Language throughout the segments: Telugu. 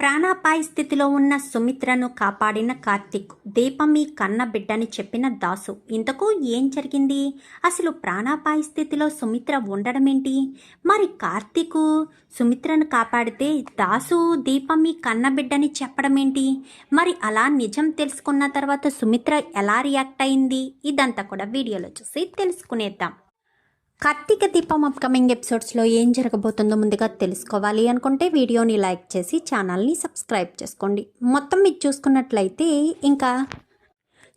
ప్రాణాపాయ స్థితిలో ఉన్న సుమిత్రను కాపాడిన కార్తిక్ మీ కన్న బిడ్డని చెప్పిన దాసు. ఇంతకు ఏం జరిగింది? అసలు ప్రాణాపాయ స్థితిలో సుమిత్ర ఉండడమేంటి? మరి కార్తీకు సుమిత్రను కాపాడితే దాసు దీపమి కన్న బిడ్డని చెప్పడమేంటి? మరి అలా నిజం తెలుసుకున్న తర్వాత సుమిత్ర ఎలా రియాక్ట్ అయింది? ఇదంతా కూడా వీడియోలో చూసి తెలుసుకునేద్దాం. కార్తీక దీపం అప్కమింగ్ ఎపిసోడ్స్లో ఏం జరగబోతుందో ముందుగా తెలుసుకోవాలి అనుకుంటే వీడియోని లైక్ చేసి ఛానల్ని సబ్స్క్రైబ్ చేసుకోండి. మొత్తం మీరు చూసుకున్నట్లయితే ఇంకా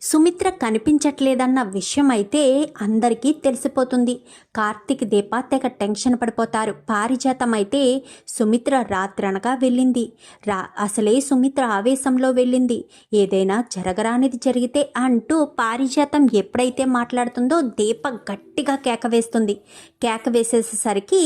సుమిత్ర కనిపించట్లేదన్న విషయం అయితే అందరికీ తెలిసిపోతుంది. కార్తీక్ దీప తెగ టెన్షన్ పడిపోతారు. పారిజాతం అయితే సుమిత్ర రాత్రనగా వెళ్ళింది. రా అసలే సుమిత్ర ఆవేశంలో వెళ్ళింది. ఏదైనా జరగరానిది జరిగితే అంటూ పారిజాతం ఎప్పుడైతే మాట్లాడుతుందో దీప గట్టిగా కేక వేస్తుంది. కేక వేసేసరికి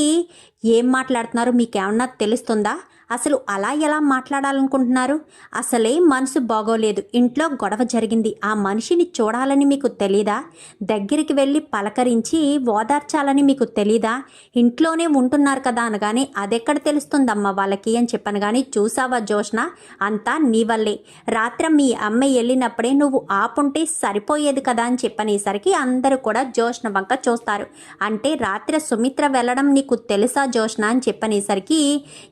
ఏం మాట్లాడుతున్నారో? మీకేమన్నా తెలుస్తుందా? అసలు అలా ఎలా మాట్లాడాలనుకుంటున్నారు? అసలే మనసు బాగోలేదు. ఇంట్లో గొడవ జరిగింది. ఆ మనిషిని చూడాలని మీకు తెలీదా? దగ్గరికి వెళ్ళి పలకరించి ఓదార్చాలని మీకు తెలీదా? ఇంట్లోనే ఉంటున్నారు కదా అనగానే అదెక్కడ తెలుస్తుందమ్మా వాళ్ళకి అని చెప్పాను కానీ చూసావా జోష్న అంతా నీ వల్లే. రాత్రి మీ అమ్మ వెళ్ళినప్పుడే నువ్వు ఆపుంటే సరిపోయేది కదా అని చెప్పనేసరికి అందరూ కూడా జోష్న వంక చూస్తారు. అంటే రాత్రి సుమిత్ర వెళ్ళడం నీకు తెలుసా జోష్న అని చెప్పనేసరికి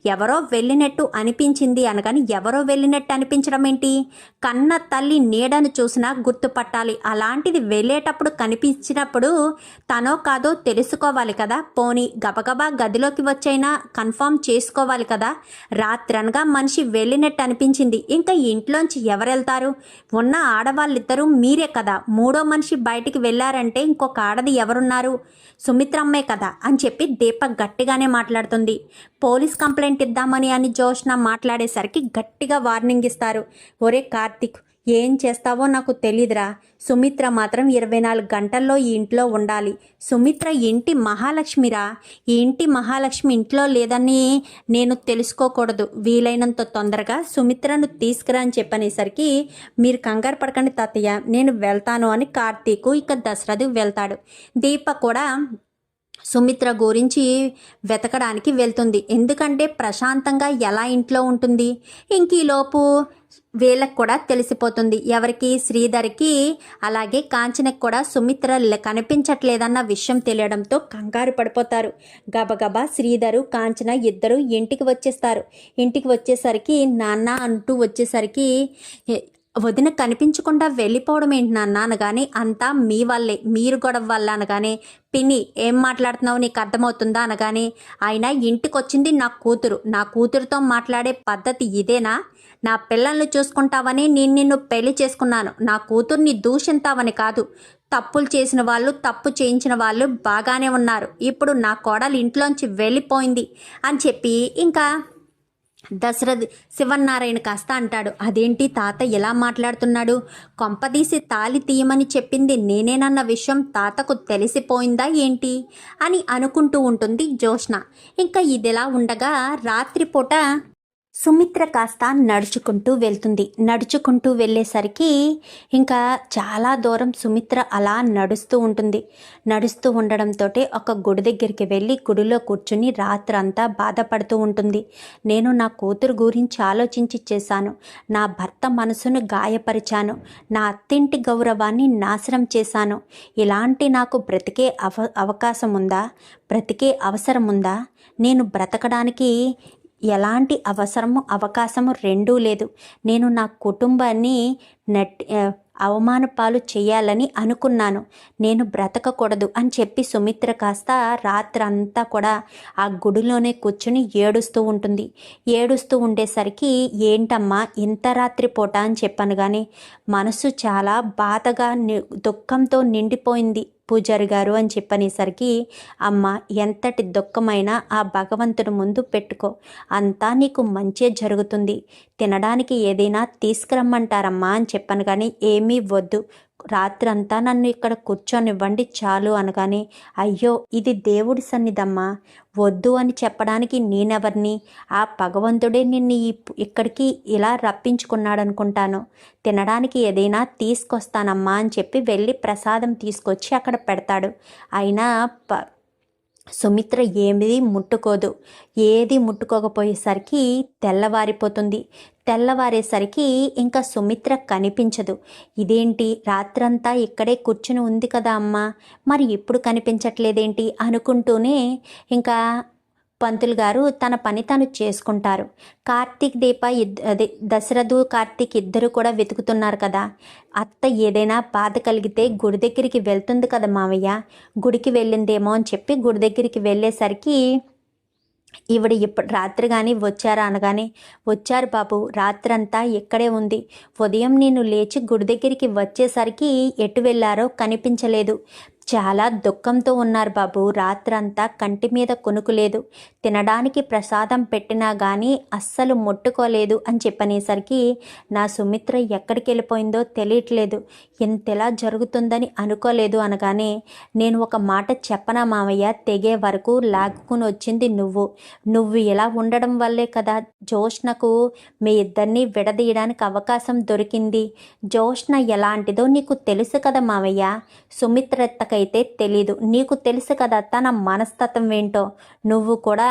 ఎవరో వెళ్ళినట్టు అనిపించింది అనగాని ఎవరో వెళ్ళినట్టు అనిపించడం ఏంటి? కన్న తల్లి నీడను చూసినా గుర్తుపట్టాలి. అలాంటిది వెళ్ళేటప్పుడు కనిపించినప్పుడు తనో కాదో తెలుసుకోవాలి కదా. పోనీ గబగబా గదిలోకి వచ్చైనా కన్ఫర్మ్ చేసుకోవాలి కదా. రాత్రనగా మనిషి వెళ్ళినట్టు అనిపించింది. ఇంకా ఇంట్లోంచి ఎవరు వెళ్తారు ఉన్న ఆడవాళ్ళిద్దరూ మీరే కదా. మూడో మనిషి బయటికి వెళ్ళారంటే ఇంకొక ఆడది ఎవరున్నారు? సుమిత్రమ్మే కదా అని చెప్పి దీపక్ గట్టిగానే మాట్లాడుతుంది. పోలీస్ కంప్లైంట్ ఇద్దామని అని జోష్న మాట్లాడేసరికి గట్టిగా వార్నింగ్ ఇస్తారు. ఒరే కార్తిక్ ఏం చేస్తావో నాకు తెలీదురా. సుమిత్ర మాత్రం ఇరవై నాలుగు గంటల్లో ఈ ఇంట్లో ఉండాలి. సుమిత్ర ఇంటి మహాలక్ష్మిరా. ఈ ఇంటి మహాలక్ష్మి ఇంట్లో లేదని నేను తెలుసుకోకూడదు. వీలైనంత తొందరగా సుమిత్రను తీసుకురా అని చెప్పనేసరికి మీరు కంగారు పడకండి తాతయ్య నేను వెళ్తాను అని కార్తీకు ఇక దసరాది వెళ్తాడు. దీప కూడా సుమిత్ర గురించి వెతకడానికి వెళ్తుంది. ఎందుకంటే ప్రశాంతంగా ఎలా ఇంట్లో ఉంటుంది? ఇంక ఈలోపు వీళ్ళకి కూడా తెలిసిపోతుంది. ఎవరికి? శ్రీధర్కి. అలాగే కాంచనకి కూడా సుమిత్ర కనిపించట్లేదన్న విషయం తెలియడంతో కంగారు పడిపోతారు. గబగబా శ్రీధరు కాంచన ఇద్దరు ఇంటికి వచ్చేస్తారు. ఇంటికి వచ్చేసరికి నాన్న అంటూ వచ్చేసరికి వదిన కనిపించకుండా వెళ్ళిపోవడం ఏంటి నాన్న అనగానే అంతా మీ వల్లే మీరు గొడవ వల్ల అనగానే పిన్ని ఏం మాట్లాడుతున్నావు? నీకు అర్థమవుతుందా? అనగానే ఆయన ఇంటికి వచ్చింది నా కూతురు. నా కూతురుతో మాట్లాడే పద్ధతి ఇదేనా? నా పిల్లల్ని చూసుకుంటావని నేను నిన్ను పెళ్ళి చేసుకున్నాను. నా కూతుర్ని దూషింతావని కాదు. తప్పులు చేసిన వాళ్ళు తప్పు చేయించిన వాళ్ళు బాగానే ఉన్నారు. ఇప్పుడు నా కోడలు ఇంట్లోంచి వెళ్ళిపోయింది అని చెప్పి ఇంకా దశరథ్ శివన్నారాయణ కాస్త అంటాడు అదేంటి తాత ఎలా మాట్లాడుతున్నాడు? కొంపదీసి తాలి తీయమని చెప్పింది నేనేనన్న విషయం తాతకు తెలిసిపోయిందా ఏంటి? అని అనుకుంటూ ఉంటుంది జోష్న ఇంకా ఇదిలా ఉండగా రాత్రిపూట సుమిత్ర కాస్త నడుచుకుంటూ వెళ్తుంది. నడుచుకుంటూ వెళ్ళేసరికి ఇంకా చాలా దూరం సుమిత్ర అలా నడుస్తూ ఉంటుంది. నడుస్తూ ఉండడంతో ఒక గుడి దగ్గరికి వెళ్ళి గుడిలో కూర్చుని రాత్రంతా బాధపడుతూ ఉంటుంది. నేను నా కూతురు గురించి ఆలోచించి చేశాను. నా భర్త మనసును గాయపరిచాను. నా అత్తింటి గౌరవాన్ని నాశనం చేశాను. ఇలాంటి నాకు బ్రతికే అవ అవకాశం ఉందా బ్రతికే అవసరం ఉందా నేను బ్రతకడానికి ఎలాంటి అవసరము అవకాశము రెండూ లేదు. నేను నా కుటుంబాన్ని నట్ అవమానపాలు చేయాలని అనుకున్నాను. నేను బ్రతకకూడదు అని చెప్పి సుమిత్ర కాస్త రాత్రంతా కూడా ఆ గుడిలోనే కూర్చుని ఏడుస్తూ ఉంటుంది. ఏడుస్తూ ఉండేసరికి ఏంటమ్మా ఇంత రాత్రి పూట అని చెప్పాను కానీ మనసు చాలా బాధగా ని- దుఃఖంతో నిండిపోయింది పూజారి గారు అని చెప్పనేసరికి అమ్మ ఎంతటి దుఃఖమైనా ఆ భగవంతుని ముందు పెట్టుకో. అంతా నీకు మంచే జరుగుతుంది. తినడానికి ఏదైనా తీసుకురమ్మంటారమ్మా అని చెప్పాను కానీ ఏమీ వద్దు. రాత్రంతా నన్ను ఇక్కడ కూర్చొనివ్వండి చాలు అనగానే అయ్యో ఇది దేవుడి సన్నిధమ్మా. వద్దు అని చెప్పడానికి నేనెవరిని? ఆ భగవంతుడే నిన్ను ఈ ఇక్కడికి ఇలా రప్పించుకున్నాడు అనుకుంటాను తినడానికి ఏదైనా తీసుకొస్తానమ్మా అని చెప్పి వెళ్ళి ప్రసాదం తీసుకొచ్చి అక్కడ పెడతాడు. అయినా ప సుమిత్ర ఏమిది ముట్టుకోదు. ఏది ముట్టుకోకపోయేసరికి తెల్లవారిపోతుంది. తెల్లవారేసరికి ఇంకా సుమిత్ర కనిపించదు. ఇదేంటి? రాత్రంతా ఇక్కడే కూర్చుని ఉంది కదా అమ్మ. మరి ఇప్పుడు కనిపించట్లేదేంటి? అనుకుంటూనే ఇంకా పంతులు గారు తన పని తను చేసుకుంటారు. కార్తీక్ దీప ఇద్ అదే దశరథు కార్తీక్ ఇద్దరు కూడా వెతుకుతున్నారు కదా. అత్త ఏదైనా బాధ కలిగితే గుడి దగ్గరికి వెళ్తుంది కదా మావయ్య. గుడికి వెళ్ళిందేమో అని చెప్పి గుడి దగ్గరికి వెళ్ళేసరికి ఈవిడ ఇప్పుడు రాత్రి కానీ వచ్చారా అనగానే వచ్చారు బాబు రాత్రంతా ఇక్కడే ఉంది. ఉదయం నేను లేచి గుడి దగ్గరికి వచ్చేసరికి ఎటు వెళ్ళారో కనిపించలేదు. చాలా దుఃఖంతో ఉన్నారు బాబు. రాత్రంతా కంటి మీద కొనుకులేదు తినడానికి ప్రసాదం పెట్టినా కానీ అస్సలు ముట్టుకోలేదు అని చెప్పనేసరికి నా సుమిత్ర ఎక్కడికి వెళ్ళిపోయిందో తెలియట్లేదు. ఎంతలా జరుగుతుందని అనుకోలేదు అనగానే నేను ఒక మాట చెప్పనా మామయ్య తెగే వరకు లాక్కుని వచ్చింది నువ్వు. నువ్వు ఇలా ఉండడం వల్లే కదా జోష్నకు మీ ఇద్దరిని విడదీయడానికి అవకాశం దొరికింది. జోష్న ఎలాంటిదో నీకు తెలుసు కదా మావయ్య. నాకైతే తెలీదు. నీకు తెలుసు కదా తన మనస్తత్వం ఏంటో. నువ్వు కూడా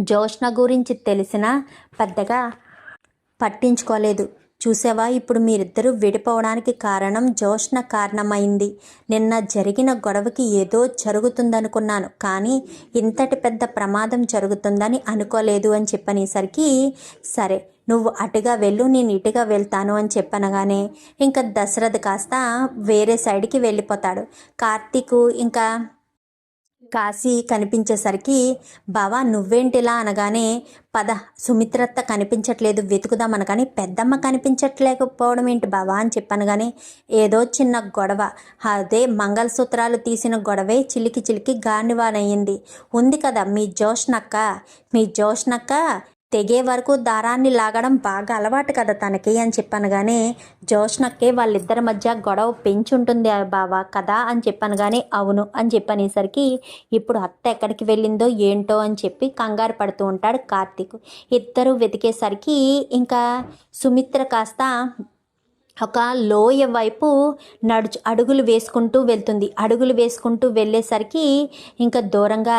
జోష్ణ గురించి తెలిసినా పెద్దగా పట్టించుకోలేదు. చూసావా? ఇప్పుడు మీరిద్దరూ విడిపోవడానికి కారణం జోష్ణ కారణమైంది. నిన్న జరిగిన గొడవకి ఏదో జరుగుతుందనుకున్నాను. కానీ ఇంతటి పెద్ద ప్రమాదం జరుగుతుందని అనుకోలేదు అని చెప్పనేసరికి సరే నువ్వు అటుగా వెళ్ళు నేను ఇటుగా వెళ్తాను అని చెప్పనగానే ఇంకా దశరథ్ కాస్త వేరే సైడ్కి వెళ్ళిపోతాడు. కార్తీక్ ఇంకా కాశీ కనిపించేసరికి బావా నువ్వేంటిలా అనగానే పద సుమిత్రత్త కనిపించట్లేదు వెతుకుదాం అనగానే పెద్దమ్మ కనిపించట్లేకపోవడం ఏంటి బావా అని చెప్పాను కానీ ఏదో చిన్న గొడవ. అదే మంగళసూత్రాలు తీసిన గొడవే చిలికి చిలికి గానివానయ్యింది ఉంది కదా మీ జోష్నక్క? మీ జోష్నక్క తెగే వరకు దారాన్ని లాగడం బాగా అలవాటు కదా తనకి అని చెప్పాను కానీ జోష్నక్కే వాళ్ళిద్దరి మధ్య గొడవ పెంచుంటుంది బావా కదా అని చెప్పాను కానీ అవును అని చెప్పనేసరికి ఇప్పుడు అత్త ఎక్కడికి వెళ్ళిందో ఏంటో అని చెప్పి కంగారు పడుతూ ఉంటాడు కార్తీక్. ఇద్దరు వెతికేసరికి ఇంకా సుమిత్ర కాస్త ఒక లోయ వైపు నడుచు అడుగులు వేసుకుంటూ వెళ్తుంది. అడుగులు వేసుకుంటూ వెళ్ళేసరికి ఇంకా దూరంగా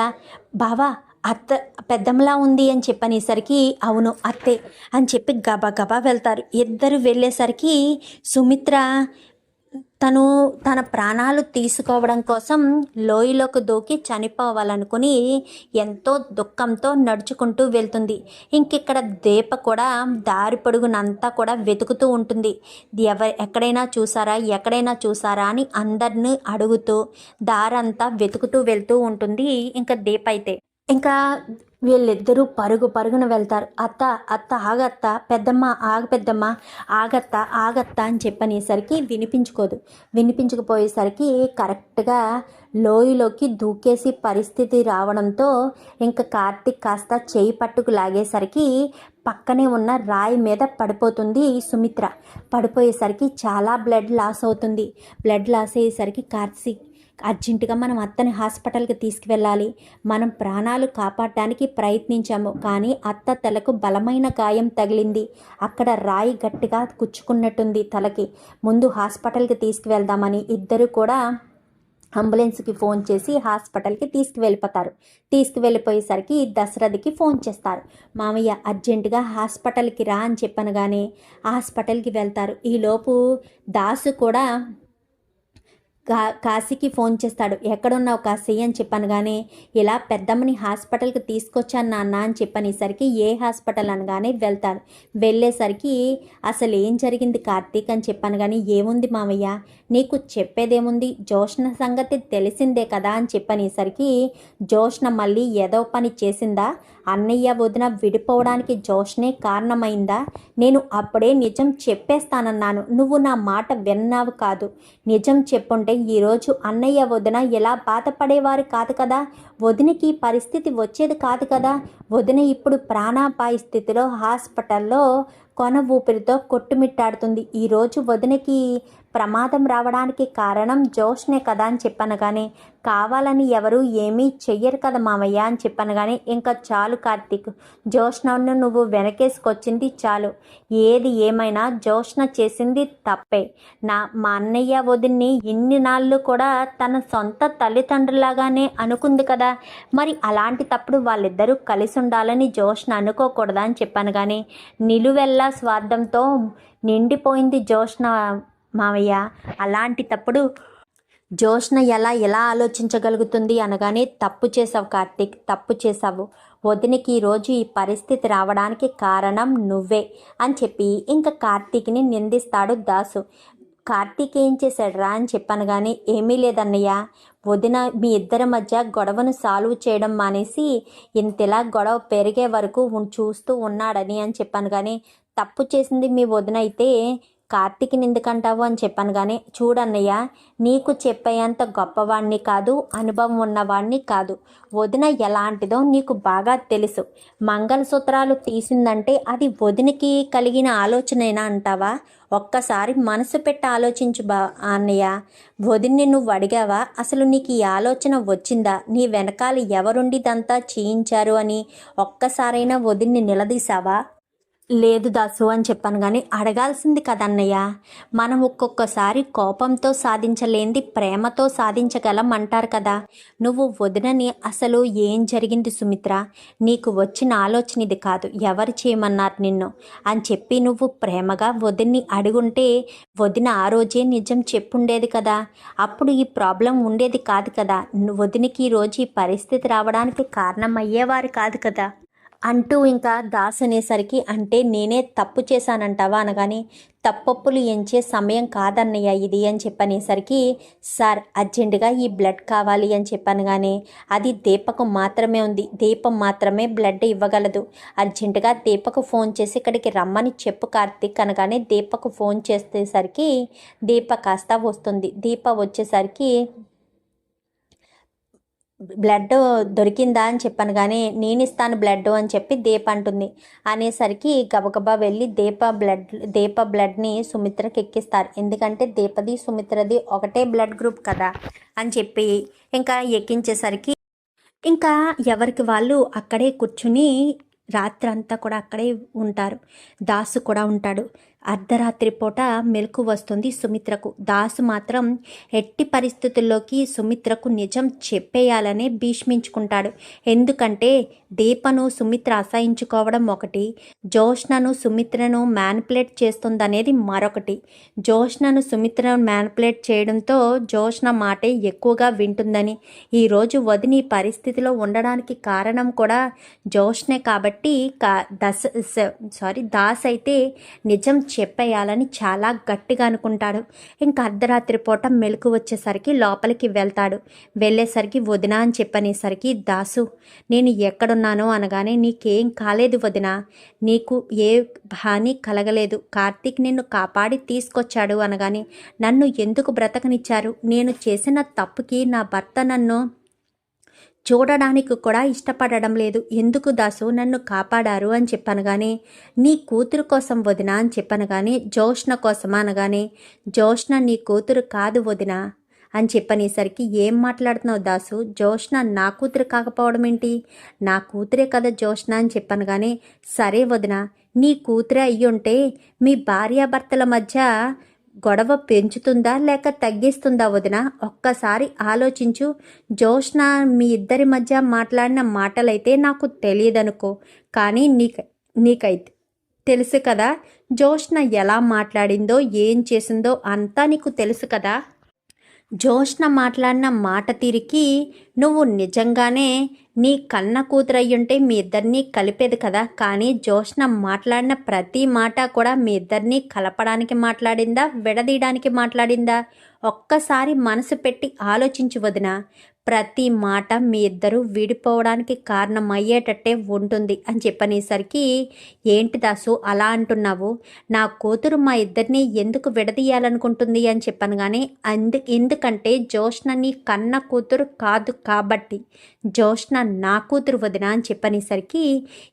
బావా అత్త పెద్దమ్మలా ఉంది అని చెప్పనేసరికి అవును అత్తే అని చెప్పి గబా గబా వెళ్తారు. ఇద్దరు వెళ్ళేసరికి సుమిత్ర తను తన ప్రాణాలు తీసుకోవడం కోసం లోయలోకి దూకి చనిపోవాలనుకుని ఎంతో దుఃఖంతో నడుచుకుంటూ వెళ్తుంది. ఇంకిక్కడ దీప కూడా దారి పొడుగునంతా కూడా వెతుకుతూ ఉంటుంది. ఎవ ఎక్కడైనా చూసారా ఎక్కడైనా చూసారా అని అందరిని అడుగుతూ దారంతా వెతుకుతూ వెళ్తూ ఉంటుంది. ఇంకా దీప అయితే ఇంకా వీళ్ళిద్దరూ పరుగు పరుగున వెళ్తారు. అత్త అత్త ఆగత్త పెద్దమ్మ ఆగ పెద్దమ్మ ఆగత్త ఆగత్త అని చెప్పనేసరికి వినిపించుకోదు. వినిపించకపోయేసరికి కరెక్ట్గా లోయలోకి దూకేసి పరిస్థితి రావడంతో ఇంకా కార్తీక్ కాస్త చేయి పట్టుకు లాగేసరికి పక్కనే ఉన్న రాయి మీద పడిపోతుంది సుమిత్ర. పడిపోయేసరికి చాలా బ్లడ్ లాస్ అవుతుంది. బ్లడ్ లాస్ అయ్యేసరికి కార్తీక్ అర్జెంటుగా మనం అత్తని హాస్పిటల్కి తీసుకువెళ్ళాలి. మనం ప్రాణాలు కాపాడడానికి ప్రయత్నించాము. కానీ అత్త తలకు బలమైన గాయం తగిలింది. అక్కడ రాయి గట్టిగా కుచ్చుకున్నట్టుంది తలకి. ముందు హాస్పిటల్కి తీసుకువెళ్దామని ఇద్దరు కూడా అంబులెన్స్కి ఫోన్ చేసి హాస్పిటల్కి తీసుకువెళ్ళిపోతారు. తీసుకువెళ్ళిపోయేసరికి దశరథకి ఫోన్ చేస్తారు. మామయ్య అర్జెంటుగా హాస్పిటల్కి రా అని చెప్పనగానే హాస్పిటల్కి వెళ్తారు. ఈలోపు దాసు కూడా కా కాశీకి ఫోన్ చేస్తాడు. ఎక్కడున్నావు కాశీ? అని చెప్పాను. కానీ ఇలా పెద్దమ్మని హాస్పిటల్కి తీసుకొచ్చాను నాన్న అని చెప్పనేసరికి ఏ హాస్పిటల్ అనగానే వెళ్తాడు. వెళ్ళేసరికి అసలు ఏం జరిగింది కార్తీక్ అని చెప్పాను. కానీ ఏముంది మామయ్య నీకు చెప్పేదేముంది? జోష్ణ సంగతి తెలిసిందే కదా అని చెప్పనేసరికి జోష్ణ మళ్ళీ ఏదో పని చేసిందా? అన్నయ్య వదిన విడిపోవడానికి జోష్నే కారణమైందా? నేను అప్పుడే నిజం చెప్పేస్తానన్నాను. నువ్వు నా మాట విన్నావు కాదు. నిజం చెప్పుంటే ఈరోజు అన్నయ్య వదిన ఎలా బాధపడేవారు కాదు కదా? వదినకి పరిస్థితి వచ్చేది కాదు కదా? వదిన ఇప్పుడు ప్రాణాపాయ స్థితిలో హాస్పిటల్లో కొన ఊపిరితో కొట్టుమిట్టాడుతుంది. ఈరోజు వదినకి ప్రమాదం రావడానికి కారణం జోష్నే కదా అని చెప్పాను కానీ కావాలని ఎవరు ఏమీ చెయ్యరు కదా మామయ్య అని చెప్పాను కానీ ఇంకా చాలు కార్తీక్ జోష్నను నువ్వు వెనకేసుకొచ్చింది చాలు. ఏది ఏమైనా జోష్న చేసింది తప్పే. నా మా అన్నయ్య వదిన్ని ఇన్ని నాళ్ళు కూడా తన సొంత తల్లిదండ్రులాగానే అనుకుంది కదా. మరి అలాంటి తప్పుడు వాళ్ళిద్దరూ కలిసి ఉండాలని జోష్న అనుకోకూడదా అని చెప్పాను కానీ నిలువెల్లా స్వార్థంతో నిండిపోయింది జోష్న మావయ్య అలాంటి తప్పుడు జోష్న ఎలా ఎలా ఆలోచించగలుగుతుంది అనగానే తప్పు చేసావు కార్తీక్ తప్పు చేసావు వదినకి ఈరోజు ఈ పరిస్థితి రావడానికి కారణం నువ్వే అని చెప్పి ఇంకా కార్తీక్ని నిందిస్తాడు దాసు. కార్తీక్ ఏం చేశాడరా? అని చెప్పాను కానీ ఏమీ లేదన్నయ్య. వదిన మీ ఇద్దరి మధ్య గొడవను సాల్వ్ చేయడం మానేసి ఇంతలా గొడవ పెరిగే వరకు చూస్తూ ఉన్నాడని అని చెప్పాను కానీ తప్పు చేసింది మీ వదిన అయితే కార్తీక్ని ఎందుకంటావు అని చెప్పాను కానీ చూడన్నయ్య నీకు చెప్పేంత గొప్పవాణ్ణి కాదు అనుభవం ఉన్నవాణ్ణి కాదు. వదిన ఎలాంటిదో నీకు బాగా తెలుసు. మంగళసూత్రాలు తీసిందంటే అది వదినకి కలిగిన ఆలోచనైనా అంటావా? ఒక్కసారి మనసు పెట్టి ఆలోచించు బా అన్నయ్య. వదిన్ని నువ్వు అడిగావా? అసలు నీకు ఈ ఆలోచన వచ్చిందా? నీ వెనకాల ఎవరుండిదంతా చేయించారు అని ఒక్కసారైనా వదిన్ని నిలదీసావా లేదు దాసు అని చెప్పాను కానీ అడగాల్సింది కదన్నయ్య. మనం ఒక్కొక్కసారి కోపంతో సాధించలేంది ప్రేమతో సాధించగలం అంటారు కదా. నువ్వు వదినని అసలు ఏం జరిగింది సుమిత్ర? నీకు వచ్చిన ఆలోచన ఇది కాదు. ఎవరు చేయమన్నారు నిన్ను? అని చెప్పి నువ్వు ప్రేమగా వదిన్ని అడుగుంటే వదిన ఆ రోజే నిజం చెప్పుండేది కదా. అప్పుడు ఈ ప్రాబ్లం ఉండేది కాదు కదా. వదినికి ఈ రోజు ఈ పరిస్థితి రావడానికి కారణం అయ్యేవారు కాదు కదా. అంటూ ఇంకా దాస్ అనేసరికి అంటే నేనే తప్పు చేశానంటావా? అనగానే తప్పప్పులు ఎంచే సమయం కాదన్నయ్య ఇది అని చెప్పనేసరికి సార్ అర్జెంటుగా ఈ బ్లడ్ కావాలి అని చెప్పాను కానీ అది దీపకు మాత్రమే ఉంది. దీపం మాత్రమే బ్లడ్ ఇవ్వగలదు. అర్జెంటుగా దీపకు ఫోన్ చేసి ఇక్కడికి రమ్మని చెప్పు కార్తీక్ అనగానే దీపకు ఫోన్ చేసేసరికి దీప కాస్త వస్తుంది. దీప వచ్చేసరికి బ్లడ్ దొరికిందా అని చెప్పాను కానీ నేను ఇస్తాను బ్లడ్ అని చెప్పి దీప అంటుంది. అనేసరికి గబగబా వెళ్ళి దీప బ్లడ్ దీప బ్లడ్ని సుమిత్రకి ఎక్కిస్తారు. ఎందుకంటే దీపది సుమిత్రది ఒకటే బ్లడ్ గ్రూప్ కదా అని చెప్పి ఇంకా ఎక్కించేసరికి ఇంకా ఎవరికి వాళ్ళు అక్కడే కూర్చుని రాత్రంతా కూడా అక్కడే ఉంటారు. దాసు కూడా ఉంటాడు. అర్ధరాత్రి పూట మెలకు వస్తుంది సుమిత్రకు. దాసు మాత్రం ఎట్టి పరిస్థితుల్లోకి సుమిత్రకు నిజం చెప్పేయాలనే భీష్మించుకుంటాడు. ఎందుకంటే దీపను సుమిత్ర అసహించుకోవడం ఒకటి జోష్నను సుమిత్రను మ్యానిపులేట్ చేస్తుందనేది మరొకటి. జోష్నను సుమిత్రను మ్యానిపులేట్ చేయడంతో జోష్న మాటే ఎక్కువగా వింటుందని. ఈరోజు వదిని పరిస్థితిలో ఉండడానికి కారణం కూడా జోష్నే కాబట్టి కా దశ స- సారీ దాస్ అయితే నిజం చెప్పేయాలని చాలా గట్టిగా అనుకుంటాడు. ఇంకా అర్ధరాత్రి పూట మెలకు వచ్చేసరికి లోపలికి వెళ్తాడు. వెళ్ళేసరికి వదిన అని చెప్పనేసరికి దాసు నేను ఎక్కడున్నానో అనగానే నీకేం కాలేదు వదిన. నీకు ఏ హాని కలగలేదు. కార్తీక్ నిన్ను కాపాడి తీసుకొచ్చాడు అనగానే నన్ను ఎందుకు బ్రతకనిచ్చారు? నేను చేసిన తప్పుకి నా భర్త నన్ను చూడడానికి కూడా ఇష్టపడడం లేదు. ఎందుకు దాసు? నన్ను కాపాడారు అని చెప్పాను కానీ నీ కూతురు కోసం వదిన అని చెప్పాను కానీ జోష్న కోసమా అనగానే జోష్ణ నీ కూతురు కాదు వదిన అని చెప్పనేసరికి ఏం మాట్లాడుతున్నావు దాసు? జోష్ణ నా కూతురు కాకపోవడం ఏంటి? నా కూతురే కదా జోష్ణ అని చెప్పాను కానీ సరే వదిన నీ కూతురే అయ్యుంటే మీ భార్యాభర్తల మధ్య గొడవ పెంచుతుందా లేక తగ్గిస్తుందా వదిన? ఒక్కసారి ఆలోచించు. జోష్న మీ ఇద్దరి మధ్య మాట్లాడిన మాటలైతే నాకు తెలియదనుకో. కానీ నీక నీకైతే తెలుసు కదా జోష్న ఎలా మాట్లాడిందో ఏం చేసిందో అంతా నీకు తెలుసు కదా? జోష్న మాట్లాడిన మాట తీరికి నువ్వు నిజంగానే నీ కన్న కూతురయ్యుంటే మీ ఇద్దరినీ కలిపేది కదా? కానీ జోష్న మాట్లాడిన ప్రతి మాట కూడా మీ ఇద్దరినీ కలపడానికి మాట్లాడిందా? విడదీయడానికి మాట్లాడిందా? ఒక్కసారి మనసు పెట్టి ఆలోచించు వదిన. ప్రతి మాట మీ ఇద్దరు విడిపోవడానికి కారణం అయ్యేటట్టే ఉంటుంది అని చెప్పనేసరికి ఏంటి దాసు అలా అంటున్నావు? నా కూతురు మా ఇద్దరిని ఎందుకు విడదీయాలనుకుంటుంది? అని చెప్పాను కానీ అందు ఎందుకంటే జోష్న నీ కన్న కూతురు కాదు కాబట్టి జోష్న నా కూతురు వదిన అని చెప్పనేసరికి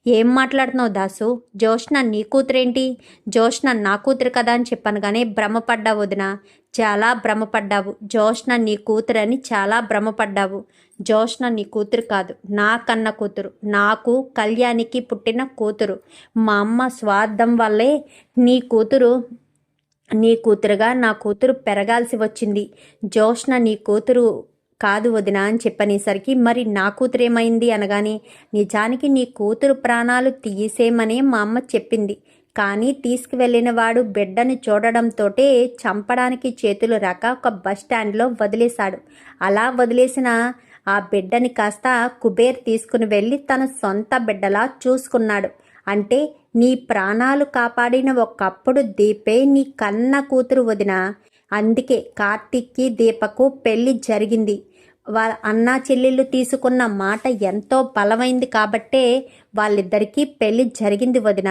ఏం మాట్లాడుతున్నావు దాసు? జోష్న నీ కూతురేంటి? జోష్న నా కూతురు కదా? అని చెప్పాను కానీ భ్రమపడ్డా వదిన చాలా భ్రమపడ్డావు. జోష్న నీ కూతురని చాలా భ్రమపడ్డావు. జోష్న నీ కూతురు కాదు నా కన్న కూతురు. నాకు కళ్యాణికి పుట్టిన కూతురు. మా అమ్మ స్వార్థం వల్లే నీ కూతురు నీ కూతురుగా నా కూతురు పెరగాల్సి వచ్చింది. జోష్న నీ కూతురు కాదు వదిన అని చెప్పనేసరికి మరి నా కూతురు ఏమైంది అనగానే నిజానికి నీ కూతురు ప్రాణాలు తీసేమనే మా అమ్మ చెప్పింది. కానీ తీసుకువెళ్ళిన వాడు బిడ్డను చూడడంతోటే చంపడానికి చేతులు రాక ఒక బస్ స్టాండ్లో వదిలేశాడు. అలా వదిలేసిన ఆ బిడ్డని కాస్త కుబేర్ తీసుకుని వెళ్ళి తన సొంత బిడ్డలా చూసుకున్నాడు. అంటే నీ ప్రాణాలు కాపాడిన ఒకప్పుడు దీపే నీ కన్న కూతురు వదిన. అందుకే కార్తిక్కి దీపకు పెళ్ళి జరిగింది. వాళ్ళ అన్నా చెల్లెళ్ళు తీసుకున్న మాట ఎంతో బలమైంది కాబట్టే వాళ్ళిద్దరికీ పెళ్ళి జరిగింది వదిన.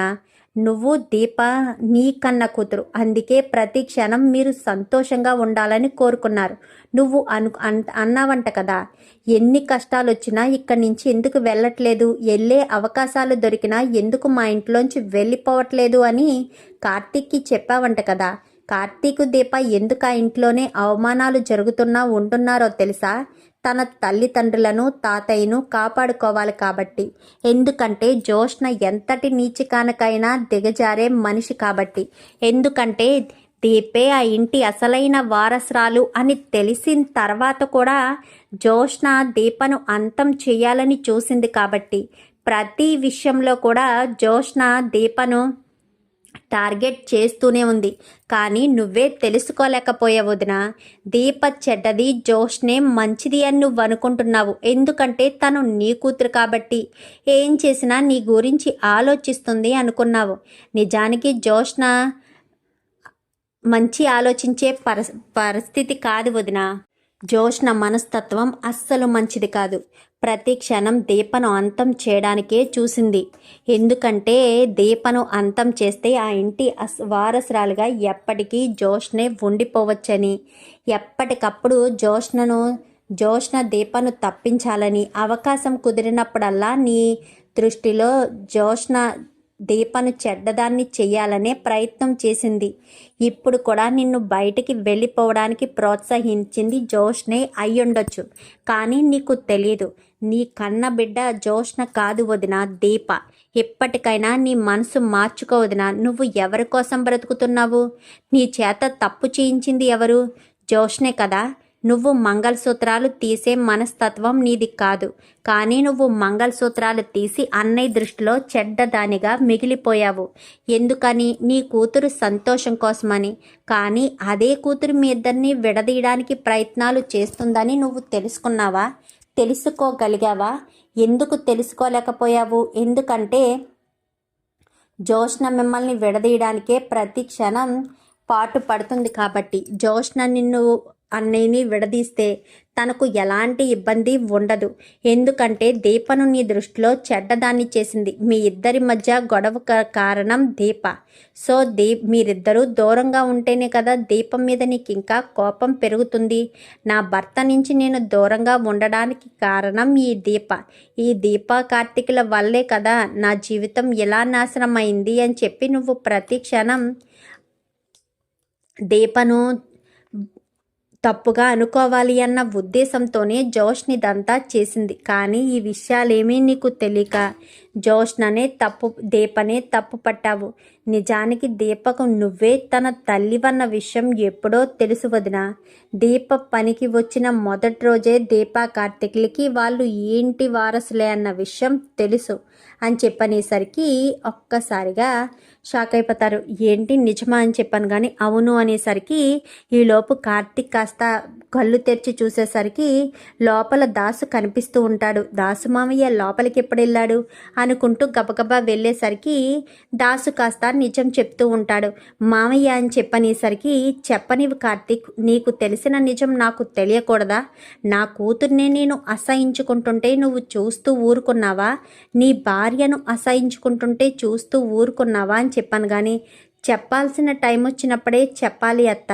నువ్వు దీప నీ కన్న కూతురు. అందుకే ప్రతి క్షణం మీరు సంతోషంగా ఉండాలని కోరుకున్నారు. నువ్వు అను అన్- అన్నావంట కదా. ఎన్ని కష్టాలు వచ్చినా ఇక్కడి నుంచి ఎందుకు వెళ్ళట్లేదు? వెళ్ళే అవకాశాలు దొరికినా ఎందుకు మా ఇంట్లోంచి వెళ్ళిపోవట్లేదు అని కార్తీక్కి చెప్పావంట కదా. కార్తీక్ దీప ఎందుకు ఆ ఇంట్లోనే అవమానాలు జరుగుతున్నా ఉంటున్నారో తెలుసా? తన తల్లిదండ్రులను తాతయ్యను కాపాడుకోవాలి కాబట్టి. ఎందుకంటే జోష్న ఎంతటి నీచికానకైనా దిగజారే మనిషి కాబట్టి. ఎందుకంటే దీపే ఆ ఇంటి అసలైన వారసురాలు అని తెలిసిన తర్వాత కూడా జోష్న దీపను అంతం చేయాలని చూసింది కాబట్టి. ప్రతి విషయంలో కూడా జోష్న దీపను టార్గెట్ చేస్తూనే ఉంది. కానీ నువ్వే తెలుసుకోలేకపోయావు వదిన. దీప చెడ్డది జోష్నే మంచిది అని నువ్వు అనుకుంటున్నావు. ఎందుకంటే తను నీ కూతురు కాబట్టి. ఏం చేసినా నీ గురించి ఆలోచిస్తుంది అనుకున్నావు. నిజానికి జోష్న మంచి ఆలోచించే పరస్ పరిస్థితి కాదు వదిన. జోష్ణ మనస్తత్వం అస్సలు మంచిది కాదు. ప్రతి క్షణం దీపను అంతం చేయడానికే చూసింది. ఎందుకంటే దీపను అంతం చేస్తే ఆ ఇంటి అస్ వారసురాలుగా ఎప్పటికీ జోష్నే ఉండిపోవచ్చని. ఎప్పటికప్పుడు జోష్ణను జోష్ణ దీపను తప్పించాలని అవకాశం కుదిరినప్పుడల్లా నీ దృష్టిలో జోష్ణ దీపను చెడ్డదాన్ని చెయ్యాలనే ప్రయత్నం చేసింది. ఇప్పుడు కూడా నిన్ను బయటికి వెళ్ళిపోవడానికి ప్రోత్సహించింది జోష్నే అయ్యుండొచ్చు. కానీ నీకు తెలియదు నీ కన్న బిడ్డ జోష్న కాదు వదిన దీప. ఎప్పటికైనా నీ మనసు మార్చుకోవదిన నువ్వు ఎవరి కోసం బ్రతుకుతున్నావు? నీ చేత తప్పు చేయించింది ఎవరు? జోష్నే కదా? నువ్వు మంగళసూత్రాలు తీసే మనస్తత్వం నీది కాదు. కానీ నువ్వు మంగళసూత్రాలు తీసి అన్నయ్య దృష్టిలో చెడ్డదానిగా మిగిలిపోయావు. ఎందుకని? నీ కూతురు సంతోషం కోసమని. కానీ అదే కూతురు మీ ఇద్దరిని విడదీయడానికి ప్రయత్నాలు చేస్తుందని నువ్వు తెలుసుకున్నావా? తెలుసుకోగలిగావా? ఎందుకు తెలుసుకోలేకపోయావు? ఎందుకంటే జోష్న మిమ్మల్ని విడదీయడానికే ప్రతి క్షణం పాటు పడుతుంది కాబట్టి. జోష్న నిన్ను అన్నయ్యని విడదీస్తే తనకు ఎలాంటి ఇబ్బంది ఉండదు. ఎందుకంటే దీపను నీ దృష్టిలో చెడ్డదాన్ని చేసింది. మీ ఇద్దరి మధ్య గొడవ కారణం దీప. సో దీప్ మీరిద్దరూ దూరంగా ఉంటేనే కదా దీపం మీద నీకు ఇంకా కోపం పెరుగుతుంది. నా భర్త నుంచి నేను దూరంగా ఉండడానికి కారణం ఈ దీప. ఈ దీప కార్తీకుల వల్లే కదా నా జీవితం ఎలా నాశనం అయింది అని చెప్పి నువ్వు ప్రతి క్షణం దీపను తప్పుగా అనుకోవాలి అన్న ఉద్దేశంతోనే జోష్నిదంతా చేసింది. కానీ ఈ విషయాలేమీ నీకు తెలియక జోష్ననే తప్పు దీపనే తప్పు పట్టావు. నిజానికి దీపకు నువ్వే తన తల్లివన్న విషయం ఎప్పుడో తెలుసు వదిన. దీప పనికి వచ్చిన మొదటి రోజే దీప కార్తీకులకి వాళ్ళు ఏంటి వారసులే అన్న విషయం తెలుసు అని చెప్పనేసరికి ఒక్కసారిగా షాక్ అయిపోతారు ఏంటి? నిజమా? అని చెప్పాను కానీ అవును అనేసరికి ఈలోపు కార్తిక్ కాస్త కళ్ళు తెరిచి చూసేసరికి లోపల దాసు కనిపిస్తూ ఉంటాడు. దాసు మామయ్య లోపలికి ఎప్పుడు వెళ్ళాడు? అనుకుంటూ గబగబా వెళ్ళేసరికి దాసు కాస్త నిజం చెప్తూ ఉంటాడు. మామయ్య అని చెప్పనేసరికి చెప్పనివి కార్తీక్ నీకు తెలిసిన నిజం నాకు తెలియకూడదా? నా కూతుర్నే నేను అసహించుకుంటుంటే నువ్వు చూస్తూ ఊరుకున్నావా? నీ భార్యను అసహించుకుంటుంటే చూస్తూ ఊరుకున్నావా? అని చెప్పాను కానీ చెప్పాల్సిన టైం వచ్చినప్పుడే చెప్పాలి అత్త.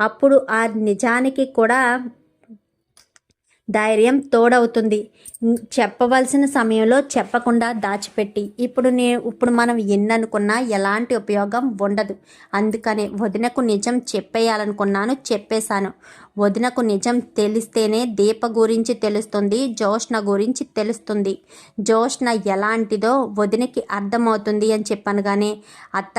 అప్పుడు ఆ నిజానికి కూడా ధైర్యం తోడవుతుంది. చెప్పవలసిన సమయంలో చెప్పకుండా దాచిపెట్టి. ఇప్పుడు నే ఇప్పుడు మనం ఎన్ననుకున్నా ఎలాంటి ఉపయోగం ఉండదు. అందుకనే వదినకు నిజం చెప్పేయాలనుకున్నాను చెప్పేశాను. వదినకు నిజం తెలిస్తేనే దీప గురించి తెలుస్తుంది జోష్న గురించి తెలుస్తుంది. జోష్న ఎలాంటిదో వదినకి అర్థమవుతుంది అని చెప్పాను కానీ అత్త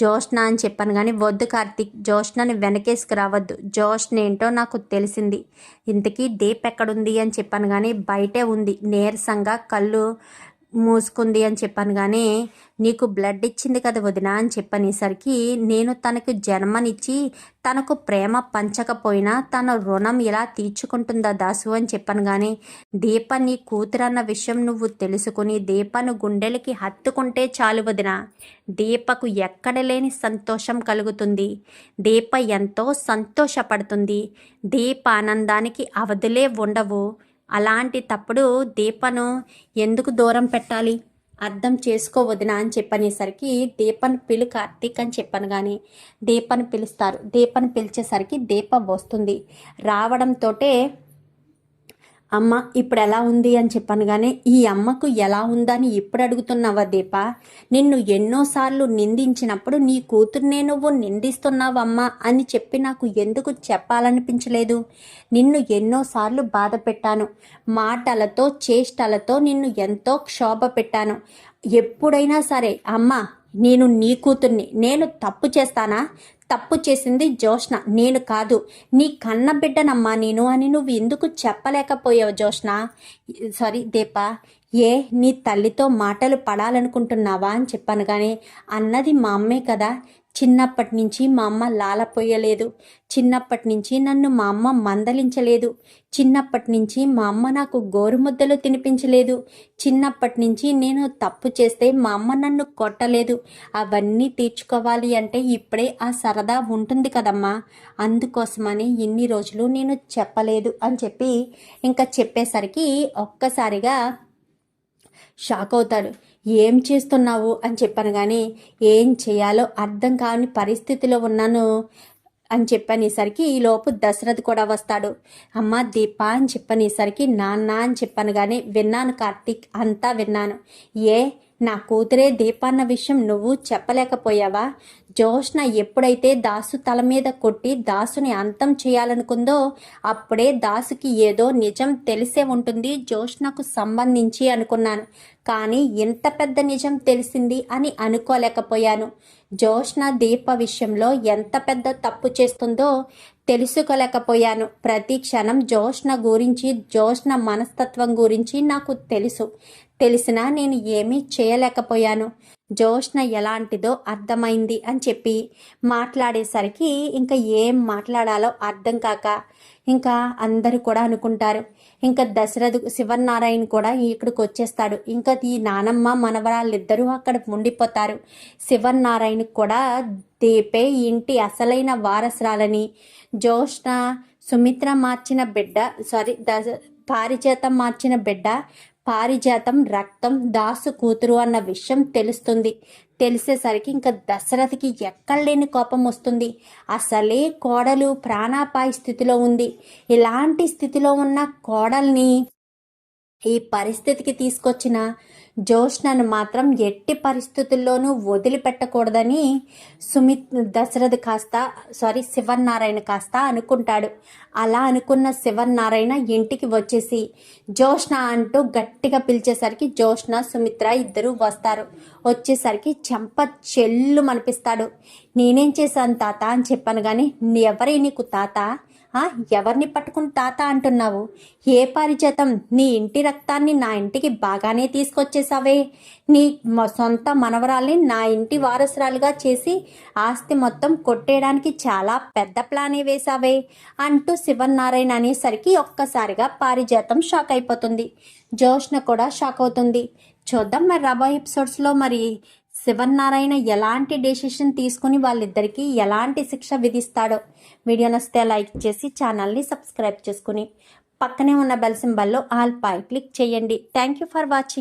జోష్న అని చెప్పాను కానీ వద్దు కార్తీక్ జోష్నని వెనకేసుకు రావద్దు. జోష్న ఏంటో నాకు తెలిసింది. ఇంతకీ దీప్ ఎక్కడుంది అని చెప్పాను కానీ బయటే ఉంది. నీరసంగా కళ్ళు మూసుకుంది అని చెప్పాను కానీ నీకు బ్లడ్ ఇచ్చింది కదా వదిన అని చెప్పనేసరికి నేను తనకు జన్మనిచ్చి తనకు ప్రేమ పంచకపోయినా తన రుణం ఎలా తీర్చుకుంటుందా దాసు అని చెప్పాను కానీ దీప నీ కూతురన్న విషయం నువ్వు తెలుసుకుని దీపను గుండెలకి హత్తుకుంటే చాలు వదిన. దీపకు ఎక్కడ లేని సంతోషం కలుగుతుంది. దీప ఎంతో సంతోషపడుతుంది. దీప ఆనందానికి అవధులే ఉండవు. అలాంటి తప్పుడు దీపను ఎందుకు దూరం పెట్టాలి? అర్థం చేసుకోవదినా అని చెప్పనేసరికి దీపను పిలు కార్తీక్ అని చెప్పాను కానీ దీపను పిలుస్తారు. దీపను పిలిచేసరికి దీప వస్తుంది. రావడంతోటే అమ్మ ఇప్పుడు ఎలా ఉంది అని చెప్పాను కానీ ఈ అమ్మకు ఎలా ఉందని ఇప్పుడు అడుగుతున్నావా దీప? నిన్ను ఎన్నోసార్లు నిందించినప్పుడు నీ కూతుర్నే నువ్వు నిందిస్తున్నావమ్మా అని చెప్పి నాకు ఎందుకు చెప్పాలనిపించలేదు? నిన్ను ఎన్నోసార్లు బాధ పెట్టాను. మాటలతో చేష్టలతో నిన్ను ఎంతో క్షోభ పెట్టాను. ఎప్పుడైనా సరే అమ్మ నేను నీ కూతుర్ని. నేను తప్పు చేస్తానా? తప్పు చేసింది జోష్ణ నేను కాదు. నీ కన్న బిడ్డనమ్మా నేను అని నువ్వు ఎందుకు చెప్పలేకపోయావు జోష్ణ సారీ దీప. ఏ నీ తల్లితో మాటలు పడాలనుకుంటున్నావా అని చెప్పాను కానీ అన్నది మా అమ్మే కదా. చిన్నప్పటి నుంచి మా అమ్మ లాలపోయలేదు. చిన్నప్పటి నుంచి నన్ను మా అమ్మ మందలించలేదు. చిన్నప్పటి నుంచి మా అమ్మ నాకు గోరుముద్దలు తినిపించలేదు. చిన్నప్పటి నుంచి నేను తప్పు చేస్తే మా అమ్మ నన్ను కొట్టలేదు. అవన్నీ తీర్చుకోవాలి అంటే ఇప్పుడే ఆ సరదా ఉంటుంది కదమ్మా. అందుకోసమని ఇన్ని రోజులు నేను చెప్పలేదు అని చెప్పి ఇంకా చెప్పేసరికి ఒక్కసారిగా షాక్ అవుతాడు. ఏం చేస్తున్నావు అని చెప్పాను కానీ ఏం చేయాలో అర్థం కాని పరిస్థితిలో ఉన్నాను అని చెప్పనేసరికి ఈలోపు దశరథ్ కూడా వస్తాడు. అమ్మ దీప అని చెప్పనేసరికి నాన్న అని చెప్పాను కానీ విన్నాను కార్తీక్ అంతా విన్నాను. ఏ నా కూతురే దీపాన్న విషయం నువ్వు చెప్పలేకపోయావా? జోష్న ఎప్పుడైతే దాసు తల మీద కొట్టి దాసుని అంతం చేయాలనుకుందో అప్పుడే దాసుకి ఏదో నిజం తెలిసే ఉంటుంది జోష్నకు సంబంధించి అనుకున్నాను. కానీ ఇంత పెద్ద నిజం తెలిసింది అని అనుకోలేకపోయాను. జోష్న దీప విషయంలో ఎంత పెద్ద తప్పు చేస్తుందో తెలుసుకోలేకపోయాను. ప్రతి క్షణం జోష్ణ గురించి జోష్ణ మనస్తత్వం గురించి నాకు తెలుసు. తెలిసినా నేను ఏమీ చేయలేకపోయాను. జోష్ణ ఎలాంటిదో అర్థమైంది అని చెప్పి మాట్లాడేసరికి ఇంకా ఏం మాట్లాడాలో అర్థం కాక ఇంకా అందరూ కూడా అనుకుంటారు. ఇంకా దశరథ్ శివనారాయణ కూడా ఇక్కడికి వచ్చేస్తాడు. ఇంకా ఈ నానమ్మ మనవరాళ్ళిద్దరూ అక్కడ ఉండిపోతారు. శివనారాయణకి కూడా దీపే ఇంటి అసలైన వారసురాలని. జ్యోష్ణ సుమిత్ర మార్చిన బిడ్డ సారీ దశ పారిజాతం మార్చిన బిడ్డ పారిజాతం రక్తం దాసు కూతురు అన్న విషయం తెలుస్తుంది. తెలిసేసరికి ఇంకా దశరథకి ఎక్కడలేని కోపం వస్తుంది. అసలే కోడలు ప్రాణాపాయ స్థితిలో ఉంది. ఇలాంటి స్థితిలో ఉన్న కోడల్ని ఈ పరిస్థితికి తీసుకొచ్చిన జోష్నను మాత్రం ఎట్టి పరిస్థితుల్లోనూ వదిలిపెట్టకూడదని సుమిత్ దశరథ్ కాస్త సారీ శివన్నారాయణ కాస్త అనుకుంటాడు. అలా అనుకున్న శివన్నారాయణ ఇంటికి వచ్చేసి జోష్న అంటూ గట్టిగా పిలిచేసరికి జోష్న సుమిత్ర ఇద్దరు వస్తారు. వచ్చేసరికి చెంప చెల్లు మనిపిస్తాడు నేనేం చేశాను తాత అని చెప్పాను కానీ ఎవరే నీకు తాత? ఎవరిని పట్టుకుని తాత అంటున్నావు? ఏ పారిజాతం? నీ ఇంటి రక్తాన్ని నా ఇంటికి బాగానే తీసుకొచ్చేసావే నీ సొంత మనవరాల్ని నా ఇంటి వారసురాలుగా చేసి ఆస్తి మొత్తం కొట్టేయడానికి చాలా పెద్ద ప్లానే వేశావే అంటూ శివనారాయణ అనేసరికి ఒక్కసారిగా పారిజాతం షాక్ అయిపోతుంది. జోష్న కూడా షాక్ అవుతుంది. చూద్దాం మరి రాబోయే ఎపిసోడ్స్లో మరి శివన్నారాయణ ఎలాంటి డెసిషన్ తీసుకుని వాళ్ళిద్దరికీ ఎలాంటి శిక్ష విధిస్తాడో వీడియో నస్తే లైక్ చేసి ఛానల్ని సబ్స్క్రైబ్ చేసుకుని పక్కనే ఉన్న బెల్ సింబల్లో ఆల్ పై క్లిక్ చేయండి. Thank you for watching